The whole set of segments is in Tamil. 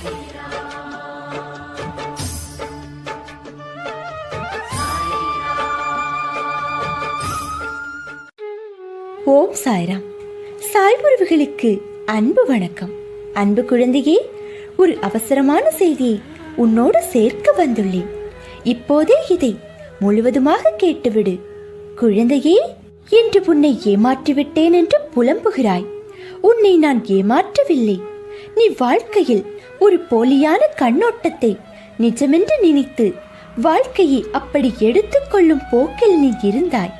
ஓம் சாய்ராம். சாய் உறவுகளுக்கு அன்பு வணக்கம். அன்பு குழந்தையே ஒரு அவசரமான செய்தியை உன்னோடு சேர்க்க வந்துள்ளேன். இப்போதே இதை முழுவதுமாக கேட்டுவிடு. குழந்தையே என்று உன்னை ஏமாற்றிவிட்டேன் என்று புலம்புகிறாய். உன்னை நான் ஏமாற்றவில்லை. நீ வாழ்க்கையில் ஒரு போலியான கண்ணோட்டத்தை நிஜமென்று நினைத்து வாழ்க்கையை அப்படி எடுத்துக்கொள்ளும் போக்கில் நீ இருந்தாய்.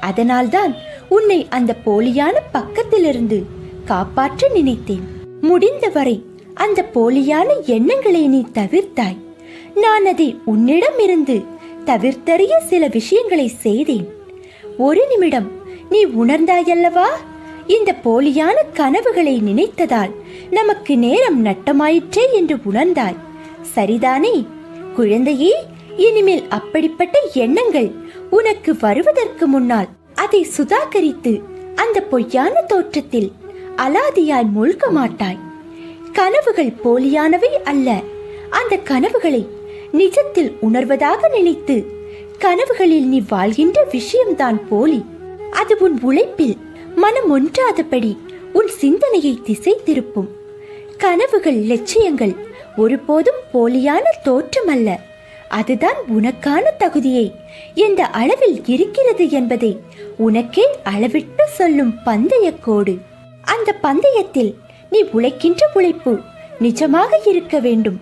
அதனால்தான் உன்னை அந்த போலியான பக்கத்திலிருந்து காப்பாற்ற நினைத்தேன். முடிந்தவரை அந்த போலியான எண்ணங்களை நீ தவிர்த்தாய். நான் அதை உன்னிடமிருந்து தவிர்த்தறிய சில விஷயங்களை செய்தேன். ஒரு நிமிடம் நீ உணர்ந்தாயல்லவா? இந்த போலியான கனவுகளை நினைத்ததால் நமக்கு நேரம் நட்டமாயிற்றே என்று உணர்ந்தாய் சரிதானே? குழந்தையே இனிமேல் அப்படிப்பட்ட எண்ணங்கள் உனக்கு வருவதற்கு முன்னால் அதை சுதாகரித்து அந்த பொய்யான தோற்றத்தில் அலாதியாய் மூழ்க மாட்டாய். கனவுகள் போலியானவை அல்ல. அந்த கனவுகளை நிஜத்தில் உணர்வதாக நினைத்து கனவுகளில் நீ வாழ்கின்ற விஷயம்தான் போலி. அது உன் உழைப்பில் மனம் ஒன்றாதபடி உன் சிந்தனையை திசை திருப்பும். கனவுகள் லட்சியங்கள் ஒருபோதும் போலியான தோற்றம் அல்ல. அதுதான் உனக்கான தகுதியை. எந்த அளவில் இருக்கிறது என்பதை உனக்கே அளவிட்டு சொல்லும் பந்தய கோடு. அந்த பந்தயத்தில் நீ உழைக்கின்ற உழைப்பு நிஜமாக இருக்க வேண்டும்.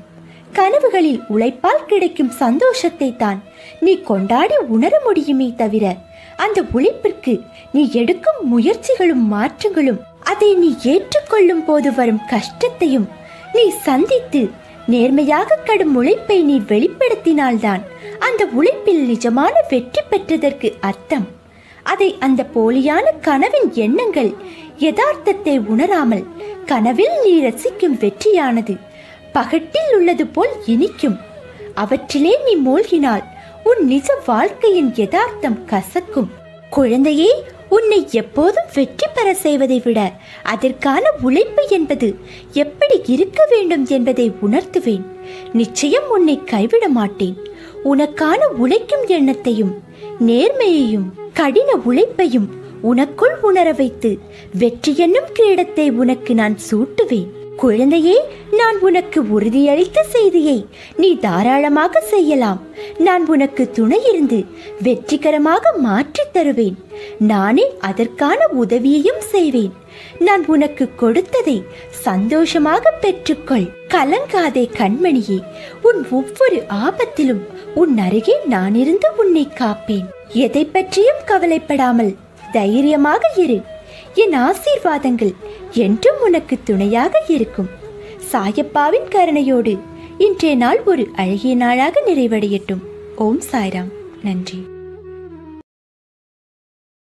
கனவுகளில் உழைப்பால் கிடைக்கும் சந்தோஷத்தை தான் நீ கொண்டாடி உணர முடியுமே தவிர அந்த உழைப்பிற்கு நீ எடுக்கும் முயற்சிகளும் மாற்றங்களும் அதை நீ ஏற்றுக்கொள்ளும் போது வரும் கஷ்டத்தையும் நீ சந்தித்து நேர்மையாக கடும் உழைப்பை நீ வெளிப்படுத்தினால்தான் அந்த உழைப்பில் நிஜமான வெற்றி பெற்றதற்கு அர்த்தம். அதை அந்த போலியான கனவின் எண்ணங்கள் யதார்த்தத்தை உணராமல் கனவில் நீ ரசிக்கும் வெற்றியானது. பகட்டில் உள்ளது போல் இனிக்கும். அவற்றிலே நீ மூழ்கினால் உன் நிஜ வாழ்க்கையின் யதார்த்தம் கசக்கும். குழந்தையே உன்னை எப்போதும் வெற்றி பெற செய்வதை விட அதற்கான உழைப்பு என்பது எப்படி இருக்க வேண்டும் என்பதை உணர்த்துவேன். நிச்சயம் உன்னை கைவிட மாட்டேன். உனக்கான உழைக்கும் எண்ணத்தையும் நேர்மையையும் கடின உழைப்பையும் உனக்குள் உணர வைத்து வெற்றி என்னும் கிரீடத்தை உனக்கு நான் சூட்டுவேன். குழந்தையே நான் உனக்கு உறுதியளித்த செய்தியை நீ தாராளமாக செய்யலாம். நான் உனக்கு துணை இருந்து வெற்றிகரமாக மாற்றித் தருவேன். நானே அதற்கான உதவியையும் செய்வேன். நான் உனக்கு கொடுத்ததை சந்தோஷமாக பெற்றுக்கொள். கலங்காதே கண்மணியே உன் ஒவ்வொரு ஆபத்திலும் உன் அருகே நான் இருந்து உன்னை காப்பேன். எதை பற்றியும் கவலைப்படாமல் தைரியமாக இரு. என் ஆசீர்வாதங்கள் என்றும் உனக்கு துணையாக இருக்கும். சாயப்பாவின் கருணையோடு இன்றைய நாள் ஒரு அழகிய நாளாக நிறைவடையட்டும். ஓம் சாய்ராம். நன்றி.